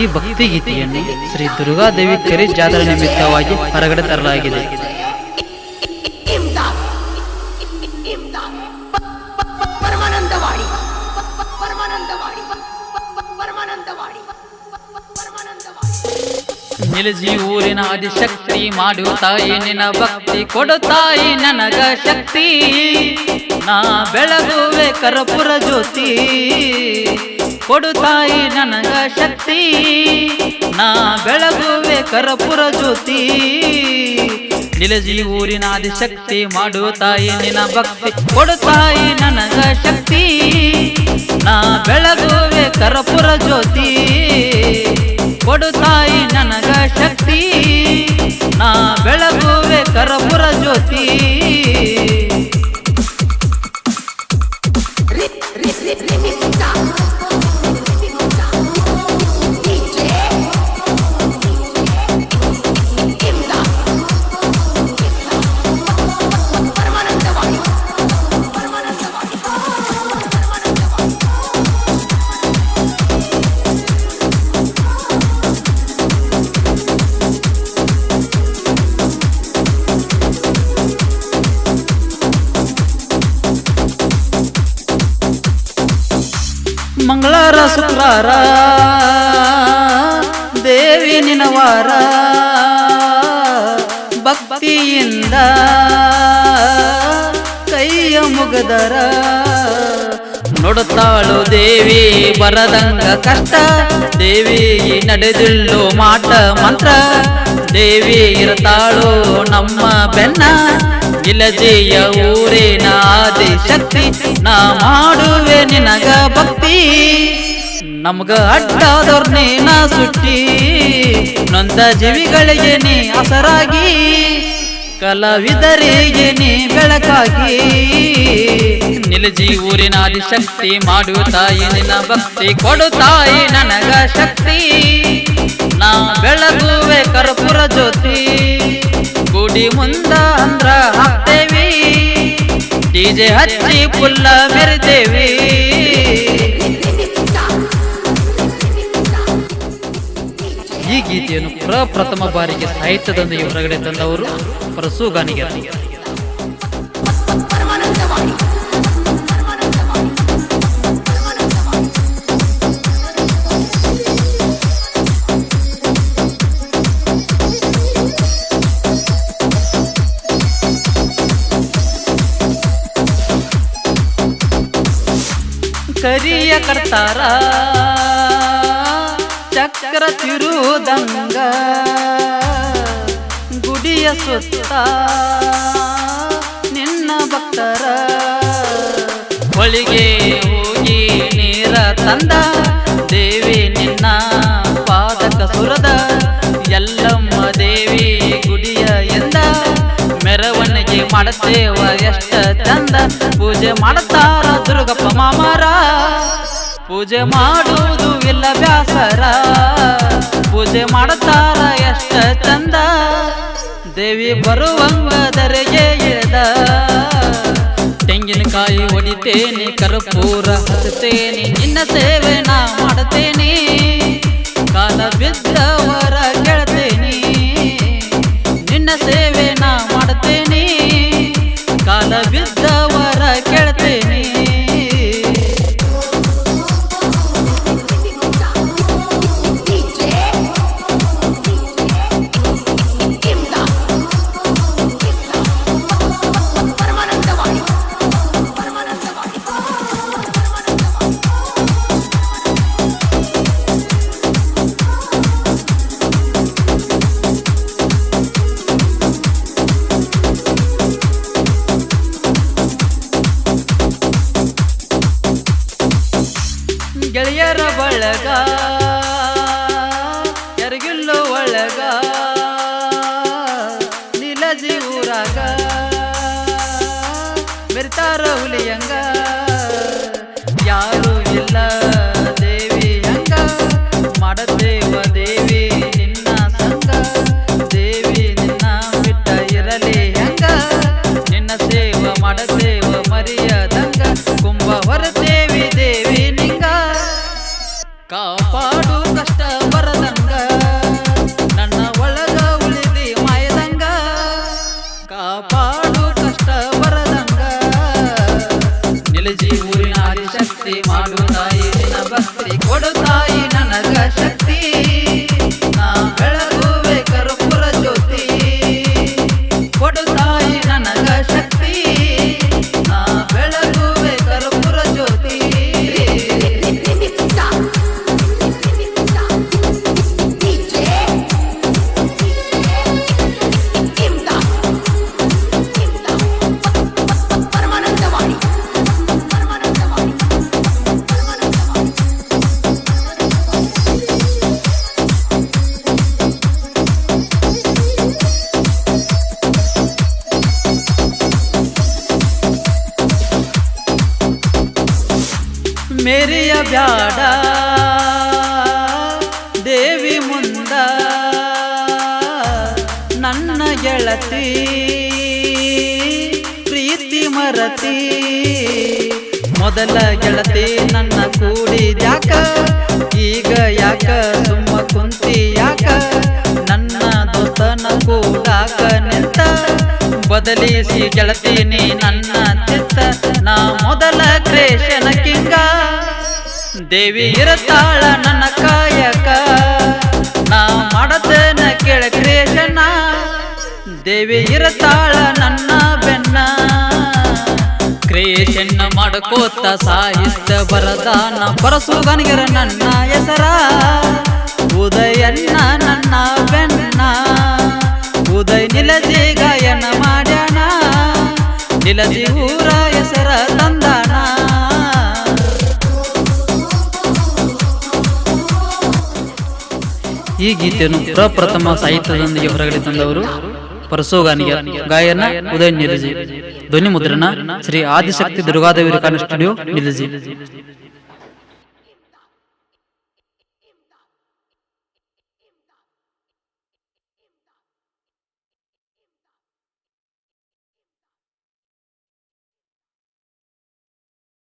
ಈ ಭಕ್ತಿ ಗೀತೆಯನ್ನು ಶ್ರೀ ದುರ್ಗಾದೇವಿ ಕೆರೆ ಜಾತ್ರೆ ನಿಮಿತ್ತವಾಗಿ ಹೊರಗಡೆ ತರಲಾಗಿದೆ. ನಿಲಜಿ ಊರಿನ ಆದಿಶಕ್ತಿ ಮಾಡು ತಾಯಿ ನಿನ್ನ ಭಕ್ತಿ ಕೊಡು ತಾಯಿ ನನಗ ಶಕ್ತಿ? ನಾ ಬೆಳಗುವೆ ಕರ್ಪುರ ಜ್ಯೋತಿ. ಕೊಡು ತಾಯಿ ನನಗ ಶಕ್ತಿ ನಾ ಬೆಳಗುವೆ ಕರಪುರ ಜ್ಯೋತಿ ನಿಲಜಿ ಊರಿನ ಆದಿಶಕ್ತಿ ಮಾಡು ತಾಯಿ ನಿನ್ನ ಭಕ್ತಿ ಕೊಡು ತಾಯಿ ನನಗ ಶಕ್ತಿ ನಾ ಬೆಳಗುವೆ ಕರಪುರ ಜ್ಯೋತಿ ಕೊಡು ತಾಯಿ ನನಗ ಶಕ್ತಿ ನಾ ಬೆಳಗುವೆ ಕರಪುರ ಜ್ಯೋತಿ ಮಂಗಳವಾರ ಶುಕ್ರಾರ, ದೇವಿ ನಿನವಾರ, ಭಕ್ತಿಯಿಂದ ಕೈಯ ಮುಗದರ. ನೋಡುತ್ತಾಳು ದೇವಿ ಬರದಂಗ ಕಷ್ಟ, ದೇವಿ ನಡೆದಿಲ್ಲು ಮಾಟ ಮಂತ್ರ, ದೇವಿ ಇರತಾಳು ನಮ್ಮ ಬೆನ್ನ. ಇಲಜೆಯ ಊರಿನ ಶಕ್ತಿ ನಾ ಮಾಡುವೆ ನಿನಗ ಭಕ್ತಿ. ನಮ್ಗ ಅಡ್ಡಾದವ್ರನ್ನೇ ನಾ ಸುಟ್ಟಿ. ನೊಂದ ಜೀವಿಗಳಿಗೆ ನೀ ಹಸರಾಗಿ ಕಲಾವಿದರಿಗೆ ನೀ ಬೆಳಕಾಗಿ. ನಿಲಜಿ ಊರಿನ ಶಕ್ತಿ ಮಾಡು ತಾಯಿ ನಿನ್ನ ಭಕ್ತಿ. ಕೊಡು ತಾಯಿ ನನಗ ಶಕ್ತಿ. ನಾ ಬೆಳಗುವೆ ಕರ್ಪುರ ಜ್ಯೋತಿ. ಗುಡಿ ಮುಂದ ಡಿಜೆ ಹಚ್ಚಿ ಪುಲ್ಲ ಮೆರೆದೇವಿ. ಈ ಗೀತೆಯನ್ನು ಪ್ರಪ್ರಥಮ ಬಾರಿಗೆ ಸಾಹಿತ್ಯದೊಂದಿಗೆ ಹೊರಗಡೆ ತಂದವರು ಪ್ರಸು ಕರಿಯ ಕರ್ತಾರ ಚಕ್ರ ತಿರುದಂಗ. ಗುಡಿಯ ಸುತ್ತ ನಿನ್ನ ಭಕ್ತರ. ಹೊಳಿಗೆ ಹೋಗಿ ನೀರ ತಂದ. ದೇವಿ ನಿನ್ನ ಪಾದಕ ಸುರದ. ಎಲ್ಲಮ್ಮ ದೇವಿ ಗುಡಿಯ ಎಂದ. ಮೆರವಣಿಗೆ ಮಾಡುತ್ತೇವ ಎಷ್ಟ ಚಂದ. ಪೂಜೆ ಮಾಡುತ್ತಾರ ದುರ್ಗಪ್ಪ ಮಾಮಾರ. ಪೂಜೆ ಮಾಡುವುದು ಇಲ್ಲ ಬ್ಯಾಸರ. ಪೂಜೆ ಮಾಡುತ್ತಾರ ಎಷ್ಟ ಚಂದ. ದೇವಿ ಬರುವಂಗ ದರೆಗೆ ಇಳಿದ ತೆಂಗಿನಕಾಯಿ ಹೊಡಿತೇನೆ, ಕರ್ಪೂರ ಹಚ್ಚುತ್ತೇನೆ ನಿನ್ನ ಸೇವೆ ನಾ ಮಾಡುತ್ತೇನೆ ಕಾಲ ಬಿದ್ದವರ ಗೆಳೆಯರ ಬಳಗ, ಯಾರಿಗಿಲ್ಲೋ ಒಳಗ, ನಿಲಜಿ ಊರಾಗ. ಬೆರ್ತಾರ ಹುಲಿಯಂಗ, ಯಾರು ಇಲ್ಲ ದೇವಿ ಹಂಗ ಮಾಡದೇವ ದೇವಿ ನಿನ್ನ ಸಂಗ, ದೇವಿ ನಿನ್ನ ಬಿಟ್ಟ ಇರಲಿ ಹಂಗ ನಿನ್ನ ಸೇವ ಮಾಡದೇವ ಕಾಪಾಡು ಕಷ್ಟ ಬರದಂಗ ನಿಲಜಿ ಊರಿನ ಆದಿಶಕ್ತಿ ಮಾಡು. ಬ್ಯಾಡ, ದೇವಿ ಮುಂದ ನನ್ನ ಗೆಳತಿ, ಪ್ರೀತಿ ಮರತಿ. ಮೊದಲ ಗೆಳತಿ ನನ್ನ ಕೂಡಿದ್ಯಾಕ, ಈಗ ಯಾಕ ಸುಮ್ಮ ಕುಂತಿ ಯಾಕ ನನ್ನ ದೋಸ್ತನ ಕೂಡಾಕ ನಿಂತ, ಬದಲಿಸಿ ಗೆಳತಿ ನೀ ನನ್ನ ದೇವಿ ಇರತಾಳ ನನ್ನ ಕಾಯಕ. ನಾ ಮಾಡತೇನ ಕೇಳ ಕ್ರೇಶನ ದೇವಿ ಇರತಾಳ ನನ್ನ ಬೆನ್ನ. ಕ್ರಿಯೇಷನ್ ಮಾಡ್ಕೋತ ಸಾಹಿತ್ಯ ಬರದಾನ. ಬರಸುಗನಿಗರ ನನ್ನ ಹೆಸರ. ಉದಯನ್ನ ನನ್ನ ಬೆನ್ನ. ಉದಯ ನಿಲಜಿ ಗಾಯನ ಮಾಡ್ಯಾನ. ನಿಲಜಿ ಊರ ಈ ಗೀತೆಯನ್ನು ಪ್ರಪ್ರಥಮ ಸಾಹಿತ್ಯದೊಂದಿಗೆ ಹೊರಗಡೆ ತಂದವರು ಪರಸೋಗಾನಿಯ ಗಾಯನ ಉದಯ ನಿಲಜಿ. ಧ್ವನಿ ಮುದ್ರಣ ಶ್ರೀ ಆದಿಶಕ್ತಿ ದುರ್ಗಾದೇವಿ ರೆಕಾರ್ಡ್ ಸ್ಟುಡಿಯೋ ನಿಲಜಿ.